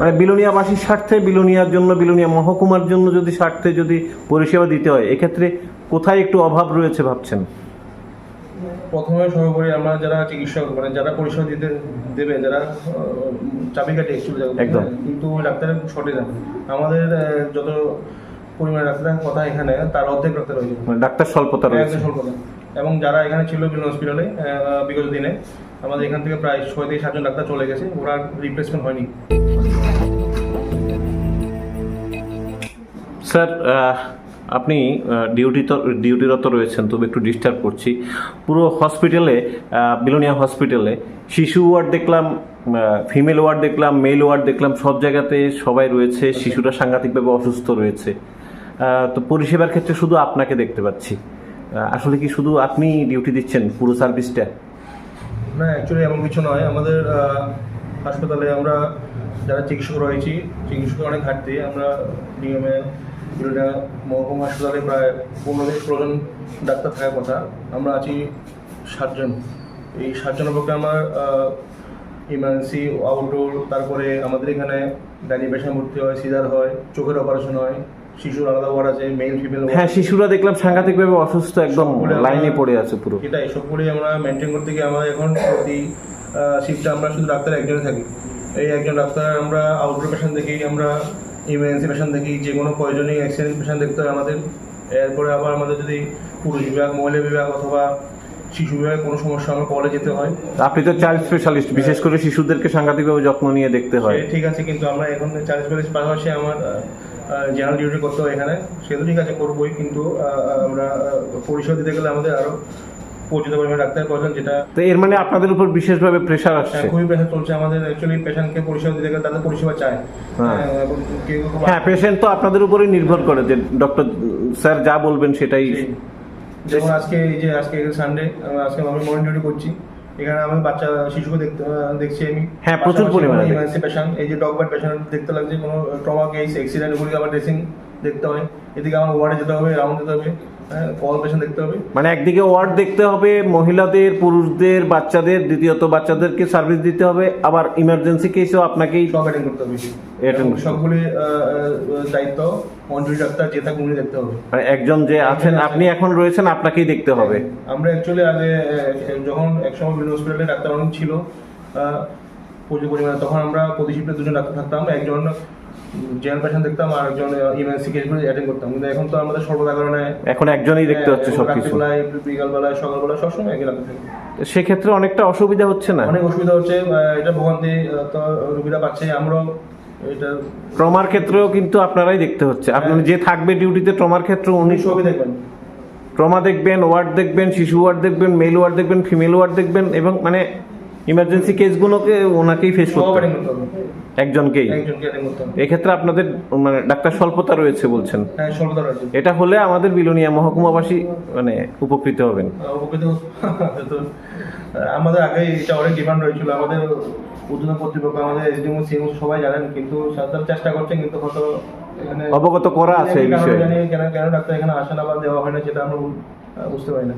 মানে বিলোনিয়াবাসীর স্বার্থে বিলোনিয়ার জন্য বিলোনিয়া মহকুমার জন্য যদি স্বার্থে যদি পরিষেবা দিতে হয় এক্ষেত্রে কোথায় একটু অভাব রয়েছে ভাবছেন? প্রথমে সর্বোপরি আমরা যারা চিকিৎসক মানে যারা পরিষেবা দিতে দেবে যারা চাবিকাঠি একদম। কিন্তু ডাক্তারের শর্টেজ আছে আমাদের যত পরিমাণে ডাক্তারের কথা এখানে তার অর্ধেক ডাক্তার রয়েছে। মানে ডাক্তার স্বল্পতা রয়েছে। স্বল্পতা। এবং যারা এখানে ছিল বিভিন্ন হসপিটালে বিগত দিনে, আমাদের এখান থেকে প্রায় ছয় থেকে সাতজন ডাক্তার চলে গেছে, ওরা রিপ্লেসমেন্ট হয়নি। স্যার আপনি ডিউটি ডিউটিরত রয়েছেন, তবে একটু ডিস্টার্ব করছি। পুরো হসপিটালে বিলোনিয়া হসপিটালে শিশু ওয়ার্ড দেখলাম ফিমেল ওয়ার্ড দেখলাম মেল ওয়ার্ড দেখলাম, সব জায়গাতে সবাই রয়েছে, শিশুরা সাংঘাতিকভাবে অসুস্থ রয়েছে। তো পরিষেবার ক্ষেত্রে শুধু আপনাকে দেখতে পাচ্ছি। আসলে কি শুধু আপনি ডিউটি দিচ্ছেন পুরো সার্ভিসটা না অ্যাকচুয়ালি এমন কিছু নয়। আমাদের হাসপাতালে আমরা যারা চিকিৎসক রয়েছি, চিকিৎসকের অনেক ঘাটতি। আমরা নিয়মে বিভিন্ন মহকুমা হাসপাতালে প্রায় পনেরো থেকে ষোলো জন ডাক্তার থাকার কথা। আমরা আছি সাতজন এই ষাটজনের পক্ষে আমার ইমার্জেন্সি আউটডোর তারপরে আমাদের এখানে গাড়ি পেশেন্ট ভর্তি হয়, সিজার হয়, চোখের অপারেশন হয়। শিশুর আলাদা ওয়ার্ড আছে মেল ফিমেল হ্যাঁ শিশুরা দেখলাম সাংঘাতিকভাবে অসুস্থ একদম লাইনে পড়ে আছে পুরো। এটা এসবগুলোই আমরা মেনটেন করতে গিয়ে আমরা এখন প্রতি শিফটে আমরা শুধু ডাক্তার একজনে থাকি। এই একজন ডাক্তার আমরা আউটডোর পেশেন্ট দেখি আমরা ইমার্জেন্সি পেশেন্ট দেখি যে কোনো প্রয়োজনীয় অ্যাক্সিডেন্ট পেশেন্ট দেখতে হয় আমাদের। এরপরে আবার আমাদের যদি পুরুষ বিভাগ মহিলা বিভাগ অথবা শিশু বিভাগে কোনো সমস্যা আমরা কলে যেতে হয়। আপনি তো চাইল্ড স্পেশালিস্ট বিশেষ করে শিশুদেরকে সাংঘাতিকভাবে যত্ন নিয়ে দেখতে হয়। ঠিক আছে কিন্তু আমরা এখন চার্জ বেলিস পাশাপাশি আমার জেনারেল ডিউটি করতে হয় এখানে। সে তো ঠিক আছে করবোই কিন্তু আমরা পরিষেবা দিতে গেলে আমাদের আরও পরিচিত পরিমাণে ডাক্তার প্রয়োজন যেটা তো এর মানে আপনাদের উপর বিশেষভাবে প্রেশার আসছে? হ্যাঁ, খুবই প্রেশার চলছে। আমাদের অ্যাকচুয়ালি পেশেন্টকে পরিষেবা দিতে গেলে তাদের পরিষেবা চায়। হ্যাঁ। হ্যাঁ, খুব- হ্যাঁ পেশেন্ট তো আপনাদের উপরেই নির্ভর করে যে ডক্টর স্যার যা বলবেন সেটাই যেমন আজকে এই যে আজকে সানডে আজকে আমরা মর্নিং ডিউটি করছি। এখানে আমি বাচ্চা শিশুকে দেখতে দেখছি আমি। হ্যাঁ, প্রচুর পরিমাণে। ইমার্জেন্সি পেশেন্ট এই যে ডগ বাইট পেশেন্ট দেখতে লাগছে কোনো ট্রমা কেস অ্যাক্সিডেন্ট এগুলি আমার ড্রেসিং দেখতে হয়। এদিকে আমার ওয়ার্ডে যেতে হবে রাউন্ড যেতে হবে। হবে। মানে একদিকে ওয়ার্ড দেখতে হবে মহিলাদের পুরুষদের বাচ্চাদের দ্বিতীয়ত বাচ্চাদেরকে সার্ভিস দিতে হবে আবার ইমার্জেন্সি কেসেও আপনাকেই অ্যাটেন্ড করতে হবে। সবগুলি দায়িত্ব মন্ডলী ডাক্তার যে দেখতে হবে। মানে একজন যে আছেন আপনি এখন রয়েছেন আপনাকেই দেখতে হবে। আমরা অ্যাকচুয়ালি আগে যখন একসময় বিভিন্ন হসপিটালে ডাক্তার অনেক ছিল প্রচুর পরিমাণে। তখন আমরা প্রতি শিফটে দুজন ডাক্তার থাকতাম একজন জেনারেল পেশেন্ট দেখতাম আর একজন ইমার্জেন্সি কেসগুলো অ্যাটেন্ড করতাম। কিন্তু এখন তো আমাদের সর্বদা কারণে এখন একজনই দেখতে হচ্ছে সবকিছু। রাত্রিবেলায় বিকালবেলায় সকালবেলায় সবসময় একই ডাক্তার থাকে। তো সেক্ষেত্রে অনেকটা অসুবিধা হচ্ছে না? অনেক অসুবিধা হচ্ছে এটা ভোগান্তি তো রুগীরা পাচ্ছে আমরাও এটা ট্রমার ক্ষেত্রেও কিন্তু আপনারাই দেখতে হচ্ছে। আপনি যে থাকবে ডিউটিতে ট্রমার ক্ষেত্রে উনি সবই দেখবেন। ট্রমা দেখবেন ওয়ার্ড দেখবেন শিশু ওয়ার্ড দেখবেন মেল ওয়ার্ড দেখবেন ফিমেল ওয়ার্ড দেখবেন এবং মানে ইমার্জেন্সি কেসগুলোকে ওনাকেই ফেস করতে হবে। একজনকেই। এক্ষেত্রে আপনাদের মানে ডাক্তার স্বল্পতা রয়েছে বলছেন। হ্যাঁ এটা হলে আমাদের বিলোনিয়া মহকুমাবাসী মানে উপকৃত হবেন। উপকৃত আমাদের আগে এটা অনেক ডিমান্ড হয়েছিল আমাদের উদ্যোগ কর্তৃপক্ষ আমাদের এসডিএম সিএম সবাই জানেন কিন্তু সরকার চেষ্টা করছে কিন্তু হয়তো এখানে অবগত করা আছে এই বিষয়ে। কেন কেন ডাক্তার এখানে আসে না বা দেওয়া হয় না সেটা আমরা বুঝতে পারি না।